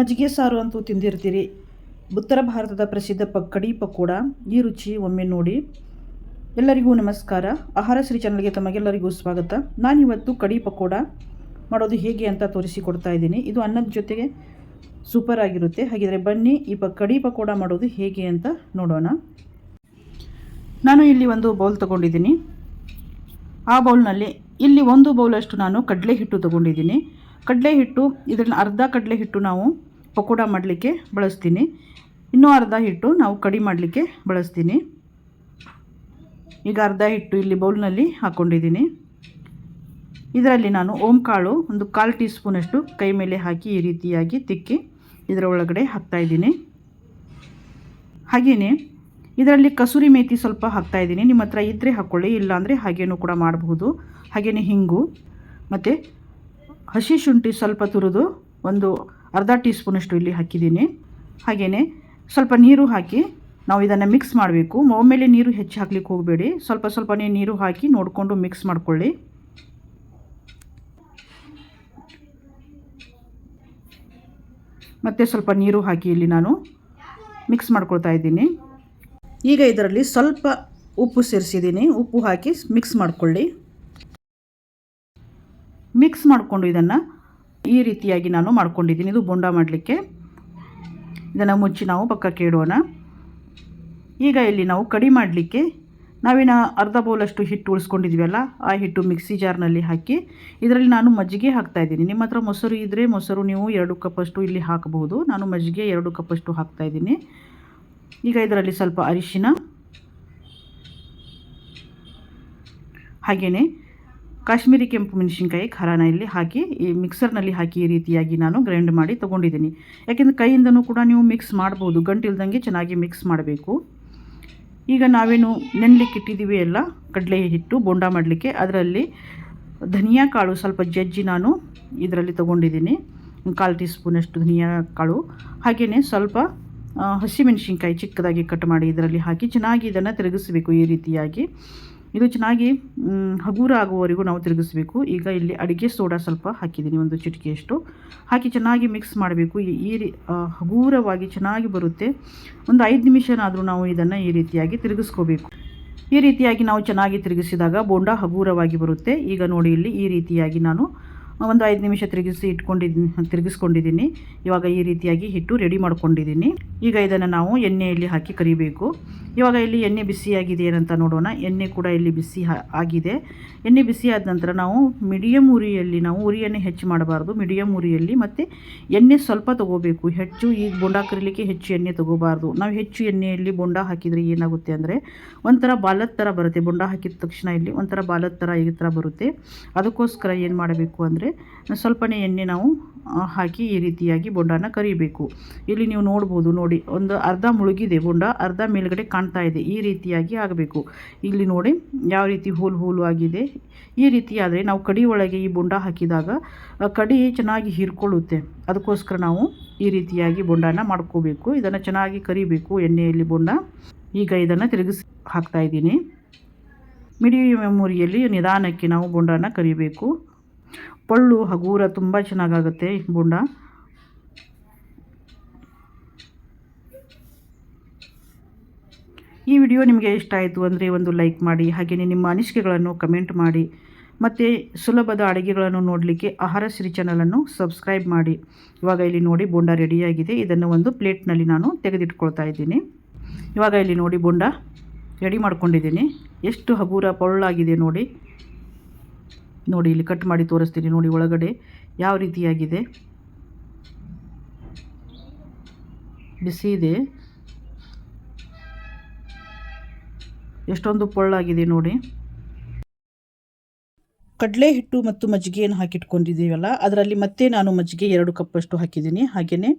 ಮಜ್ಜಿಗೆ ಸಾರು ಅಂತೂ ತಿಂದಿರ್ತೀರಿ. ಉತ್ತರ ಭಾರತದ ಪ್ರಸಿದ್ಧ ಪಕ್ಕಡಿ ಪಕೋಡ, ಈ ರುಚಿ ಒಮ್ಮೆ ನೋಡಿ. ಎಲ್ಲರಿಗೂ ನಮಸ್ಕಾರ. ಆಹಾರ ಶ್ರೀ ಚಾನಲ್ಗೆ ತಮಗೆಲ್ಲರಿಗೂ ಸ್ವಾಗತ. ನಾನಿವತ್ತು ಕಡಿ ಪಕೋಡ ಮಾಡೋದು ಹೇಗೆ ಅಂತ ತೋರಿಸಿಕೊಡ್ತಾ ಇದ್ದೀನಿ. ಇದು ಅನ್ನದ ಜೊತೆಗೆ ಸೂಪರ್ ಆಗಿರುತ್ತೆ. ಹಾಗಿದ್ರೆ ಬನ್ನಿ, ಈ ಪ, ಕಡಿ ಪಕೋಡ ಮಾಡೋದು ಹೇಗೆ ಅಂತ ನೋಡೋಣ. ನಾನು ಇಲ್ಲಿ ಒಂದು ಬೌಲ್ ತಗೊಂಡಿದ್ದೀನಿ. ಆ ಬೌಲ್ನಲ್ಲಿ ಇಲ್ಲಿ ಒಂದು ಬೌಲಷ್ಟು ನಾನು ಕಡಲೆ ಹಿಟ್ಟು ತಗೊಂಡಿದ್ದೀನಿ. ಕಡಲೆ ಹಿಟ್ಟು ಇದರಲ್ಲಿ ಅರ್ಧ ಕಡಲೆ ಹಿಟ್ಟು ನಾವು ಪಕೋಡ ಮಾಡಲಿಕ್ಕೆ ಬಳಸ್ತೀನಿ. ಇನ್ನೂ ಅರ್ಧ ಹಿಟ್ಟು ನಾವು ಕಡಿ ಮಾಡಲಿಕ್ಕೆ ಬಳಸ್ತೀನಿ. ಈಗ ಅರ್ಧ ಹಿಟ್ಟು ಇಲ್ಲಿ ಬೌಲ್ನಲ್ಲಿ ಹಾಕ್ಕೊಂಡಿದ್ದೀನಿ ಇದರಲ್ಲಿ ನಾನು ಓಂ ಕಾಳು ಒಂದು ಕಾಲು ಟೀ ಸ್ಪೂನಷ್ಟು ಕೈ ಮೇಲೆ ಹಾಕಿ ಈ ರೀತಿಯಾಗಿ ತಿಕ್ಕಿ ಇದರ ಒಳಗಡೆ ಹಾಕ್ತಾಯಿದ್ದೀನಿ ಹಾಗೆಯೇ ಇದರಲ್ಲಿ ಕಸೂರಿ ಮೇಥಿ ಸ್ವಲ್ಪ ಹಾಕ್ತಾಯಿದ್ದೀನಿ ನಿಮ್ಮ ಹತ್ರ ಇದ್ದರೆ ಹಾಕ್ಕೊಳ್ಳಿ ಇಲ್ಲಾಂದರೆ ಹಾಗೇನೂ ಕೂಡ ಮಾಡಬಹುದು. ಹಾಗೆಯೇ ಹಿಂಗು. ಮತ್ತು ಹಸಿ ಶುಂಠಿ ಸ್ವಲ್ಪ ತುರಿದು ಒಂದು ಅರ್ಧ ಟೀ ಸ್ಪೂನಷ್ಟು ಇಲ್ಲಿ ಹಾಕಿದ್ದೀನಿ. ಹಾಗೆಯೇ ಸ್ವಲ್ಪ ನೀರು ಹಾಕಿ ನಾವು ಇದನ್ನು ಮಿಕ್ಸ್ ಮಾಡಬೇಕು. ಒಮ್ಮೆಲೆ ನೀರು ಹೆಚ್ಚು ಹಾಕ್ಲಿಕ್ಕೆ ಹೋಗಬೇಡಿ. ಸ್ವಲ್ಪ ಸ್ವಲ್ಪನೇ ನೀರು ಹಾಕಿ ನೋಡಿಕೊಂಡು ಮಿಕ್ಸ್ ಮಾಡಿಕೊಳ್ಳಿ. ಮತ್ತು ಸ್ವಲ್ಪ ನೀರು ಹಾಕಿ ಇಲ್ಲಿ ನಾನು ಮಿಕ್ಸ್ ಮಾಡ್ಕೊಳ್ತಾ ಇದ್ದೀನಿ. ಈಗ ಇದರಲ್ಲಿ ಸ್ವಲ್ಪ ಉಪ್ಪು ಸೇರಿಸಿದ್ದೀನಿ. ಉಪ್ಪು ಹಾಕಿ ಮಿಕ್ಸ್ ಮಾಡಿಕೊಳ್ಳಿ. ಮಿಕ್ಸ್ ಮಾಡಿಕೊಂಡು ಇದನ್ನು ಈ ರೀತಿಯಾಗಿ ನಾನು ಮಾಡ್ಕೊಂಡಿದ್ದೀನಿ. ಇದು ಬೋಂಡ ಮಾಡಲಿಕ್ಕೆ. ಇದನ್ನು ಮುಚ್ಚಿ ನಾವು ಪಕ್ಕಕ್ಕೆ ಇಡೋಣ. ಈಗ ಇಲ್ಲಿ ನಾವು ಕಡಿ ಮಾಡಲಿಕ್ಕೆ ನಾವಿನ ಅರ್ಧ ಬೌಲಷ್ಟು ಹಿಟ್ಟು ಉಳಿಸ್ಕೊಂಡಿದ್ದೀವಲ್ಲ ಆ ಹಿಟ್ಟು ಮಿಕ್ಸಿ ಜಾರ್ನಲ್ಲಿ ಹಾಕಿ ಇದರಲ್ಲಿ ನಾನು ಮಜ್ಜಿಗೆ ಹಾಕ್ತಾಯಿದ್ದೀನಿ ನಿಮ್ಮ ಹತ್ರ ಮೊಸರು ಇದ್ದರೆ ಮೊಸರು ನೀವು ಎರಡು ಕಪ್ಪಷ್ಟು ಇಲ್ಲಿ ಹಾಕಬಹುದು. ನಾನು ಮಜ್ಜಿಗೆ ಎರಡು ಕಪ್ಪಷ್ಟು ಹಾಕ್ತಾಯಿದ್ದೀನಿ ಈಗ ಇದರಲ್ಲಿ ಸ್ವಲ್ಪ ಅರಿಶಿನ ಹಾಗೆಯೇ ಕಾಶ್ಮೀರಿ ಕೆಂಪು ಮೆಣಸಿನ್ಕಾಯಿ ಖಾರನ ಇಲ್ಲಿ ಹಾಕಿ, ಈ ಮಿಕ್ಸರ್ನಲ್ಲಿ ಹಾಕಿ ಈ ರೀತಿಯಾಗಿ ನಾನು ಗ್ರೈಂಡ್ ಮಾಡಿ ತೊಗೊಂಡಿದ್ದೀನಿ. ಯಾಕೆಂದರೆ ಕೈಯಿಂದನೂ ಕೂಡ ನೀವು ಮಿಕ್ಸ್ ಮಾಡ್ಬೋದು, ಗಂಟಿಲ್ದಂಗೆ ಚೆನ್ನಾಗಿ ಮಿಕ್ಸ್ ಮಾಡಬೇಕು. ಈಗ ನಾವೇನು ನೆನ್ಲಿಕ್ಕೆ ಇಟ್ಟಿದ್ದೀವಿ ಎಲ್ಲ, ಕಡಲೆ ಹಿಟ್ಟು ಬೋಂಡ ಮಾಡಲಿಕ್ಕೆ, ಅದರಲ್ಲಿ ಧನಿಯಾ ಕಾಳು ಸ್ವಲ್ಪ ಜಜ್ಜಿ ನಾನು ಇದರಲ್ಲಿ ತೊಗೊಂಡಿದ್ದೀನಿ. ಕಾಲು ಟೀ ಸ್ಪೂನಷ್ಟು ಧನಿಯಾ ಕಾಳು ಹಾಗೆಯೇ ಸ್ವಲ್ಪ ಹಸಿಮೆಣಸಿನ್ಕಾಯಿ ಚಿಕ್ಕದಾಗಿ ಕಟ್ ಮಾಡಿ ಇದರಲ್ಲಿ ಹಾಕಿ ಚೆನ್ನಾಗಿ ಇದನ್ನು ತಿರುಗಿಸ್ಬೇಕು ಈ ರೀತಿಯಾಗಿ. ಇದು ಚೆನ್ನಾಗಿ ಹಗುರ ಆಗುವವರೆಗೂ ನಾವು ತಿರುಗಿಸ್ಬೇಕು. ಈಗ ಇಲ್ಲಿ ಅಡುಗೆ ಸೋಡಾ ಸ್ವಲ್ಪ ಹಾಕಿದ್ದೀನಿ, ಒಂದು ಚಿಟಿಕೆಯಷ್ಟು. ಹಾಕಿ ಚೆನ್ನಾಗಿ ಮಿಕ್ಸ್ ಮಾಡಬೇಕು. ಈ ರೀ ಹಗೂರವಾಗಿ ಚೆನ್ನಾಗಿ ಬರುತ್ತೆ. ಒಂದು ಐದು ನಿಮಿಷನಾದರೂ ನಾವು ಇದನ್ನು ಈ ರೀತಿಯಾಗಿ ತಿರುಗಿಸ್ಕೋಬೇಕು. ಈ ರೀತಿಯಾಗಿ ನಾವು ಚೆನ್ನಾಗಿ ತಿರುಗಿಸಿದಾಗ ಬೋಂಡ ಹಗೂರವಾಗಿ ಬರುತ್ತೆ. ಈಗ ನೋಡಿ ಇಲ್ಲಿ ಈ ರೀತಿಯಾಗಿ ನಾನು ಒಂದು ಐದು ನಿಮಿಷ ತಿರುಗಿಸಿ ಇಟ್ಕೊಂಡಿದ್ದೀನಿ ತಿರುಗಿಸ್ಕೊಂಡಿದ್ದೀನಿ. ಇವಾಗ ಈ ರೀತಿಯಾಗಿ ಹಿಟ್ಟು ರೆಡಿ ಮಾಡ್ಕೊಂಡಿದ್ದೀನಿ. ಈಗ ಇದನ್ನು ನಾವು ಎಣ್ಣೆಯಲ್ಲಿ ಹಾಕಿ ಕರಿಬೇಕು. ಇವಾಗ ಇಲ್ಲಿ ಎಣ್ಣೆ ಬಿಸಿಯಾಗಿದೆ ಏನಂತ ನೋಡೋಣ. ಎಣ್ಣೆ ಕೂಡ ಇಲ್ಲಿ ಬಿಸಿ ಆಗಿದೆ. ಎಣ್ಣೆ ಬಿಸಿ ಆದ ನಂತರ ನಾವು ಮೀಡಿಯಮ್ ಉರಿಯಲ್ಲಿ ನಾವು ಉರಿಯನ್ನು ಹೆಚ್ಚು ಮಾಡಬಾರ್ದು. ಮೀಡಿಯಮ್ ಉರಿಯಲ್ಲಿ ಮತ್ತು ಎಣ್ಣೆ ಸ್ವಲ್ಪ ತೊಗೋಬೇಕು. ಹೆಚ್ಚು ಈ ಬೊಂಡ ಕರಿಲಿಕ್ಕೆ ಹೆಚ್ಚು ಎಣ್ಣೆ ತೊಗೋಬಾರ್ದು. ನಾವು ಹೆಚ್ಚು ಎಣ್ಣೆಯಲ್ಲಿ ಬೊಂಡ ಹಾಕಿದರೆ ಏನಾಗುತ್ತೆ ಅಂದರೆ ಒಂಥರ ಬಾಲದ ಥರ ಬರುತ್ತೆ. ಬೊಂಡ ಹಾಕಿದ ತಕ್ಷಣ ಇಲ್ಲಿ ಒಂಥರ ಬಾಲದ ಥರ ಈ ಥರ ಬರುತ್ತೆ. ಅದಕ್ಕೋಸ್ಕರ ಏನು ಮಾಡಬೇಕು ಅಂದರೆ ಸ್ವಲ್ಪನೇ ಎಣ್ಣೆ ನಾವು ಹಾಕಿ ಈ ರೀತಿಯಾಗಿ ಬೊಂಡನ ಕರಿಬೇಕು. ಇಲ್ಲಿ ನೀವು ನೋಡ್ಬೋದು ನೋಡಿ, ಒಂದು ಅರ್ಧ ಮುಳುಗಿದೆ ಬೊಂಡ. ಅರ್ಧ ಮೇಲ್ಗಡೆ ಕಾಣ್ತಾ ಇದೆ. ಈ ರೀತಿಯಾಗಿ ಆಗಬೇಕು. ಇಲ್ಲಿ ನೋಡಿ, ಯಾವ ರೀತಿ ಹೋಲು ಹೋಲು ಆಗಿದೆ. ಈ ರೀತಿ ಆದರೆ ನಾವು ಕಡಿ ಒಳಗೆ ಈ ಬೊಂಡ ಹಾಕಿದಾಗ ಕಡಿ ಚೆನ್ನಾಗಿ ಹೀರ್ಕೊಳ್ಳುತ್ತೆ. ಅದಕ್ಕೋಸ್ಕರ ನಾವು ಈ ರೀತಿಯಾಗಿ ಬೊಂಡನ ಮಾಡ್ಕೋಬೇಕು. ಇದನ್ನು ಚೆನ್ನಾಗಿ ಕರಿಬೇಕು ಎಣ್ಣೆಯಲ್ಲಿ ಬೊಂಡ. ಈಗ ಇದನ್ನು ತಿರುಗಿಸಿ ಹಾಕ್ತಾ ಇದ್ದೀನಿ. ಮಿಡಿಯಮ್ ಮೆಮೊರಿಯಲ್ಲಿ ನಿಧಾನಕ್ಕೆ ನಾವು ಬೊಂಡನ ಕರಿಬೇಕು. ಪಳ್ಳು, ಹಗೂರ ತುಂಬ ಚೆನ್ನಾಗಾಗುತ್ತೆ ಬೋಂಡ. ಈ ವಿಡಿಯೋ ನಿಮಗೆ ಇಷ್ಟ ಆಯಿತು ಅಂದರೆ ಒಂದು ಲೈಕ್ ಮಾಡಿ ಹಾಗೆಯೇ ನಿಮ್ಮ ಅನಿಸಿಕೆಗಳನ್ನು ಕಮೆಂಟ್ ಮಾಡಿ. ಮತ್ತು ಸುಲಭದ ಅಡುಗೆಗಳನ್ನು ನೋಡಲಿಕ್ಕೆ ಆಹಾರ ಸಿರಿ ಚಾನಲನ್ನು ಸಬ್ಸ್ಕ್ರೈಬ್ ಮಾಡಿ. ಇವಾಗ ಇಲ್ಲಿ ನೋಡಿ ಬೋಂಡ ರೆಡಿಯಾಗಿದೆ ಇದನ್ನು ಒಂದು ಪ್ಲೇಟ್ನಲ್ಲಿ ನಾನು ತೆಗೆದಿಟ್ಕೊಳ್ತಾ ಇದ್ದೀನಿ. ಇವಾಗ ಇಲ್ಲಿ ನೋಡಿ ಬೋಂಡ ರೆಡಿ ಮಾಡ್ಕೊಂಡಿದ್ದೀನಿ. ಎಷ್ಟು ಹಗುರ ಪೊಳ್ಳಾಗಿದೆ ನೋಡಿ. ನೋಡಿ, ಇಲ್ಲಿ ಕಟ್ ಮಾಡಿ ತೋರಿಸ್ತೀನಿ. ನೋಡಿ, ಒಳಗಡೆ ಯಾವ ರೀತಿಯಾಗಿದೆ. ಬಿಸಿ ಇದೆ. ಎಷ್ಟೊಂದು ಪೊಳ್ಳಾಗಿದೆ ನೋಡಿ. ಕಡಲೆ ಹಿಟ್ಟು ಮತ್ತು ಮಜ್ಜಿಗೆಯನ್ನು ಹಾಕಿಟ್ಕೊಂಡಿದ್ದೀವಲ್ಲ, ಅದರಲ್ಲಿ ಮತ್ತೆ ನಾನು ಮಜ್ಜಿಗೆ ಎರಡು ಕಪ್ಪಷ್ಟು ಹಾಕಿದ್ದೀನಿ. ಹಾಗೆಯೇ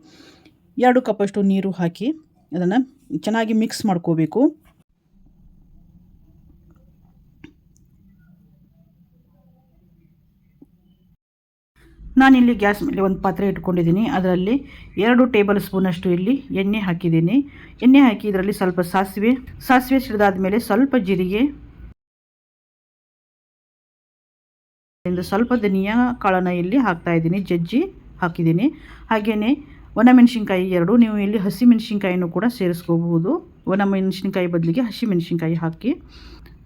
ಎರಡು ಕಪ್ಪಷ್ಟು ನೀರು ಹಾಕಿ ಅದನ್ನು ಚೆನ್ನಾಗಿ ಮಿಕ್ಸ್ ಮಾಡ್ಕೋಬೇಕು. ನಾನಿಲ್ಲಿ ಗ್ಯಾಸ್ ಮೇಲೆ ಒಂದು ಪಾತ್ರೆ ಇಟ್ಕೊಂಡಿದ್ದೀನಿ. ಅದರಲ್ಲಿ ಎರಡು ಟೇಬಲ್ ಸ್ಪೂನಷ್ಟು ಇಲ್ಲಿ ಎಣ್ಣೆ ಹಾಕಿದ್ದೀನಿ. ಎಣ್ಣೆ ಹಾಕಿ ಇದರಲ್ಲಿ ಸ್ವಲ್ಪ ಸಾಸಿವೆ ಸಾಸಿವೆ ಸಿಡಿದಾದ ಮೇಲೆ ಸ್ವಲ್ಪ ಜೀರಿಗೆ ಸ್ವಲ್ಪ ಧನಿಯಾ ಕಾಳನ್ನು ಇಲ್ಲಿ ಹಾಕ್ತಾ ಇದ್ದೀನಿ. ಜಜ್ಜಿ ಹಾಕಿದ್ದೀನಿ. ಹಾಗೆಯೇ ಒಣಮೆಣಸಿನ್ಕಾಯಿ ಎರಡು, ನೀವು ಇಲ್ಲಿ ಹಸಿ ಮೆಣಸಿನ್ಕಾಯಿನೂ ಕೂಡ ಸೇರಿಸ್ಕೋಬಹುದು ಒಣ ಮೆಣಸಿನ್ಕಾಯಿ ಬದಲಿಗೆ ಹಸಿ ಮೆಣಸಿನ್ಕಾಯಿ ಹಾಕಿ.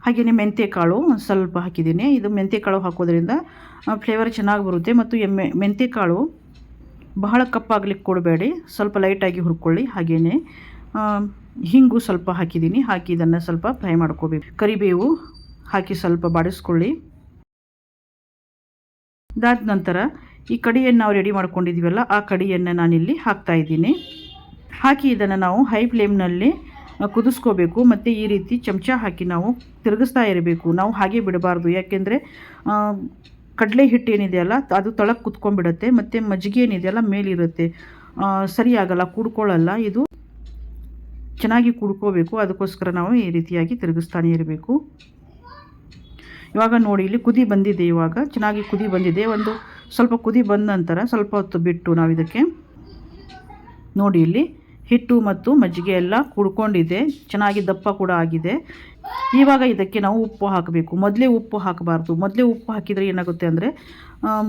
ಹಾಗೆಯೇ ಮೆಂತ್ಯ ಕಾಳು ಸ್ವಲ್ಪ ಹಾಕಿದ್ದೀನಿ. ಇದು ಮೆಂತ್ಯ ಕಾಳು ಹಾಕೋದ್ರಿಂದ ಫ್ಲೇವರ್ ಚೆನ್ನಾಗಿ ಬರುತ್ತೆ. ಮತ್ತು ಎಮ್ಮೆ ಮೆಂತ್ಯ ಕಾಳು ಬಹಳ ಕಪ್ಪಾಗಲಿಕ್ಕೆ ಕೊಡಬೇಡಿ. ಸ್ವಲ್ಪ ಲೈಟಾಗಿ ಹುರ್ಕೊಳ್ಳಿ. ಹಾಗೆಯೇ ಹಿಂಗು ಸ್ವಲ್ಪ ಹಾಕಿದ್ದೀನಿ. ಹಾಕಿ ಇದನ್ನು ಸ್ವಲ್ಪ ಫ್ರೈ ಮಾಡ್ಕೋಬೇಕು ಕರಿಬೇವು ಹಾಕಿ ಸ್ವಲ್ಪ ಬಾಡಿಸ್ಕೊಳ್ಳಿ. ಇದಾದ ನಂತರ ಈ ಕಡಿಯನ್ನು ನಾವು ರೆಡಿ ಮಾಡ್ಕೊಂಡಿದ್ದೀವಲ್ಲ, ಆ ಕಡಿಯನ್ನು ನಾನಿಲ್ಲಿ ಹಾಕ್ತಾಯಿದ್ದೀನಿ ಹಾಕಿ ಇದನ್ನು ನಾವು ಹೈ ಫ್ಲೇಮ್ನಲ್ಲಿ ಕುದಿಸ್ಕೋಬೇಕು. ಮತ್ತು ಈ ರೀತಿ ಚಮಚ ಹಾಕಿ ನಾವು ತಿರುಗಿಸ್ತಾ ಇರಬೇಕು. ನಾವು ಹಾಗೆ ಬಿಡಬಾರ್ದು. ಯಾಕೆಂದರೆ ಕಡಲೆ ಹಿಟ್ಟು ಏನಿದೆಯಲ್ಲ ಅದು ತಳಕ್ಕೆ ಕುತ್ಕೊಂಡ್ಬಿಡುತ್ತೆ. ಮತ್ತು ಮಜ್ಜಿಗೆ ಏನಿದೆಯಲ್ಲ ಮೇಲಿರುತ್ತೆ. ಸರಿಯಾಗಲ್ಲ ಕೂಡ್ಕೊಳ್ಳಲ್ಲ. ಇದು ಚೆನ್ನಾಗಿ ಕುಡ್ಕೋಬೇಕು. ಅದಕ್ಕೋಸ್ಕರ ನಾವು ಈ ರೀತಿಯಾಗಿ ತಿರುಗಿಸ್ತಾನೆ ಇರಬೇಕು. ಇವಾಗ ನೋಡಿ, ಇಲ್ಲಿ ಕುದಿ ಬಂದಿದೆ ಇವಾಗ. ಚೆನ್ನಾಗಿ ಕುದಿ ಬಂದಿದೆ. ಒಂದು ಸ್ವಲ್ಪ ಕುದಿ ಬಂದ ನಂತರ ಸ್ವಲ್ಪ ಹೊತ್ತು ಬಿಟ್ಟು ನಾವು ಇದಕ್ಕೆ ನೋಡಿ ಇಲ್ಲಿ ಹಿಟ್ಟು ಮತ್ತು ಮಜ್ಜಿಗೆ ಎಲ್ಲ ಕುಡ್ಕೊಂಡಿದೆ. ಚೆನ್ನಾಗಿ ದಪ್ಪ ಕೂಡ ಆಗಿದೆ. ಇವಾಗ ಇದಕ್ಕೆ ನಾವು ಉಪ್ಪು ಹಾಕಬೇಕು. ಮೊದಲೇ ಉಪ್ಪು ಹಾಕಬಾರ್ದು. ಮೊದಲೇ ಉಪ್ಪು ಹಾಕಿದರೆ ಏನಾಗುತ್ತೆ ಅಂದರೆ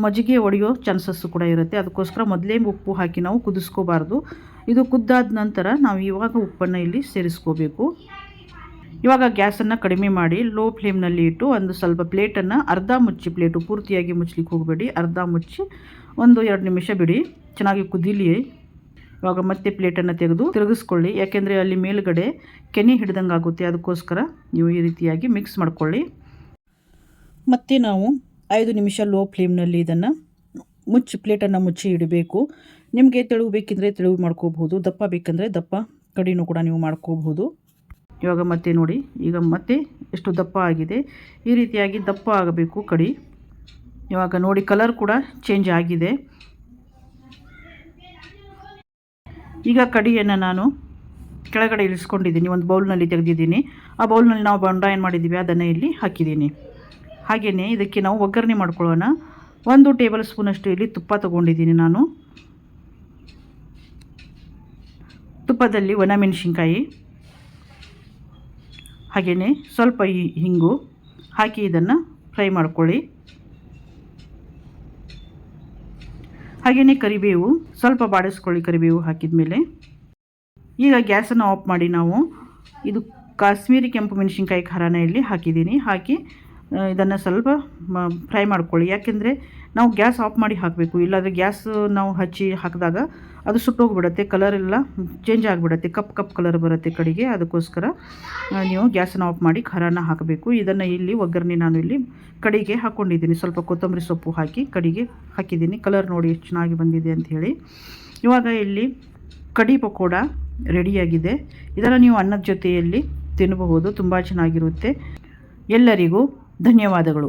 ಮಜ್ಜಿಗೆ ಒಡೆಯೋ ಚಾನ್ಸಸ್ಸು ಕೂಡ ಇರುತ್ತೆ. ಅದಕ್ಕೋಸ್ಕರ ಮೊದಲೇ ಉಪ್ಪು ಹಾಕಿ ನಾವು ಕುದಿಸ್ಕೋಬಾರ್ದು. ಇದು ಕುದ್ದಾದ ನಂತರ ನಾವು ಇವಾಗ ಉಪ್ಪನ್ನು ಇಲ್ಲಿ ಸೇರಿಸ್ಕೋಬೇಕು. ಇವಾಗ ಗ್ಯಾಸನ್ನು ಕಡಿಮೆ ಮಾಡಿ ಲೋ ಫ್ಲೇಮ್ನಲ್ಲಿ ಇಟ್ಟು ಒಂದು ಸ್ವಲ್ಪ ಪ್ಲೇಟನ್ನು ಅರ್ಧ ಮುಚ್ಚಿ, ಪ್ಲೇಟು ಪೂರ್ತಿಯಾಗಿ ಮುಚ್ಚಲಿಕ್ಕೆ ಹೋಗಬೇಡಿ. ಅರ್ಧ ಮುಚ್ಚಿ ಒಂದು ಎರಡು ನಿಮಿಷ ಬಿಡಿ. ಚೆನ್ನಾಗಿ ಕುದೀಲಿ. ಇವಾಗ ಮತ್ತೆ ಪ್ಲೇಟನ್ನು ತೆಗೆದು ತಿರುಗಿಸ್ಕೊಳ್ಳಿ. ಯಾಕೆಂದರೆ ಅಲ್ಲಿ ಮೇಲುಗಡೆ ಕೆನೆ ಹಿಡ್ದಂಗೆ ಆಗುತ್ತೆ. ಅದಕ್ಕೋಸ್ಕರ ನೀವು ಈ ರೀತಿಯಾಗಿ ಮಿಕ್ಸ್ ಮಾಡ್ಕೊಳ್ಳಿ. ಮತ್ತೆ ನಾವು ಐದು ನಿಮಿಷ ಲೋ ಫ್ಲೇಮ್ನಲ್ಲಿ ಇದನ್ನು ಮುಚ್ಚಿ ಪ್ಲೇಟನ್ನು ಮುಚ್ಚಿ ಇಡಬೇಕು. ನಿಮಗೆ ತೆಳು ಬೇಕಿದ್ರೆ ತೆಳು ಮಾಡ್ಕೋಬಹುದು. ದಪ್ಪ ಬೇಕಂದರೆ ದಪ್ಪ, ಕಡಿನೂ ಕೂಡ ನೀವು ಮಾಡ್ಕೋಬಹುದು. ಇವಾಗ ಮತ್ತೆ ನೋಡಿ, ಈಗ ಮತ್ತೆ ಎಷ್ಟು ದಪ್ಪ ಆಗಿದೆ. ಈ ರೀತಿಯಾಗಿ ದಪ್ಪ ಆಗಬೇಕು ಕಡಿ. ಇವಾಗ ನೋಡಿ ಕಲರ್ ಕೂಡ ಚೇಂಜ್ ಆಗಿದೆ. ಈಗ ಕಡಿಯನ್ನು ನಾನು ಕೆಳಗಡೆ ಇಳಿಸ್ಕೊಂಡಿದ್ದೀನಿ. ಒಂದು ಬೌಲ್ನಲ್ಲಿ ತೆಗೆದಿದ್ದೀನಿ. ಆ ಬೌಲ್ನಲ್ಲಿ ನಾವು ಬಂಡ ಏನು ಮಾಡಿದ್ದೀವಿ. ಅದನ್ನು ಇಲ್ಲಿ ಹಾಕಿದ್ದೀನಿ. ಹಾಗೆಯೇ ಇದಕ್ಕೆ ನಾವು ಒಗ್ಗರಣೆ ಮಾಡ್ಕೊಳ್ಳೋಣ. ಒಂದು ಟೇಬಲ್ ಸ್ಪೂನಷ್ಟು ಇಲ್ಲಿ ತುಪ್ಪ ತೊಗೊಂಡಿದ್ದೀನಿ ನಾನು. ತುಪ್ಪದಲ್ಲಿ ಒಣಮೆಣಸಿನ್ಕಾಯಿ. ಹಾಗೆಯೇ ಸ್ವಲ್ಪ ಹಿಂಗು ಹಾಕಿ ಇದನ್ನು ಫ್ರೈ ಮಾಡ್ಕೊಳ್ಳಿ. ಹಾಗೆಯೇ ಕರಿಬೇವು, ಸ್ವಲ್ಪ ಬಾಡಿಸ್ಕೊಳ್ಳಿ ಕರಿಬೇವು ಹಾಕಿದ ಮೇಲೆ ಈಗ ಗ್ಯಾಸನ್ನು ಆಫ್ ಮಾಡಿ ನಾವು ಇದು ಕಾಶ್ಮೀರಿ ಕೆಂಪು ಮೆಣಸಿನ್ಕಾಯಿ ಖಾರನ ಇಲ್ಲಿ ಹಾಕಿದ್ದೀನಿ. ಹಾಕಿ ಇದನ್ನು ಸ್ವಲ್ಪ ಫ್ರೈ ಮಾಡ್ಕೊಳ್ಳಿ. ಯಾಕೆಂದರೆ ನಾವು ಗ್ಯಾಸ್ ಆಫ್ ಮಾಡಿ ಹಾಕಬೇಕು. ಇಲ್ಲಾಂದರೆ ಗ್ಯಾಸ್ ನಾವು ಹಚ್ಚಿ ಹಾಕಿದಾಗ ಅದು ಸುಟ್ಟೋಗ್ಬಿಡುತ್ತೆ ಕಲರೆಲ್ಲ ಚೇಂಜ್ ಆಗಿಬಿಡುತ್ತೆ ಕಪ್ ಕಪ್ ಕಲರ್ ಬರುತ್ತೆ ಕಡೆಗೆ. ಅದಕ್ಕೋಸ್ಕರ ನೀವು ಗ್ಯಾಸನ್ನು ಆಫ್ ಮಾಡಿ ಖಾರನ ಹಾಕಬೇಕು. ಇದನ್ನು ಇಲ್ಲಿ ಒಗ್ಗರಣೆ ನಾನು ಇಲ್ಲಿ ಕಡಿಗೆ ಹಾಕ್ಕೊಂಡಿದ್ದೀನಿ. ಸ್ವಲ್ಪ ಕೊತ್ತಂಬರಿ ಸೊಪ್ಪು ಹಾಕಿ ಕಡಿಗೆ ಹಾಕಿದ್ದೀನಿ. ಕಲರ್ ನೋಡಿ ಎಷ್ಟು ಚೆನ್ನಾಗಿ ಬಂದಿದೆ ಅಂತ ಹೇಳಿ. ಇವಾಗ ಇಲ್ಲಿ ಕಡಿ ಪಕೋಡ ರೆಡಿಯಾಗಿದೆ ಇದನ್ನು ನೀವು ಅನ್ನದ ಜೊತೆಯಲ್ಲಿ ತಿನ್ನಬಹುದು ತುಂಬ ಚೆನ್ನಾಗಿರುತ್ತೆ. ಎಲ್ಲರಿಗೂ ಧನ್ಯವಾದಗಳು.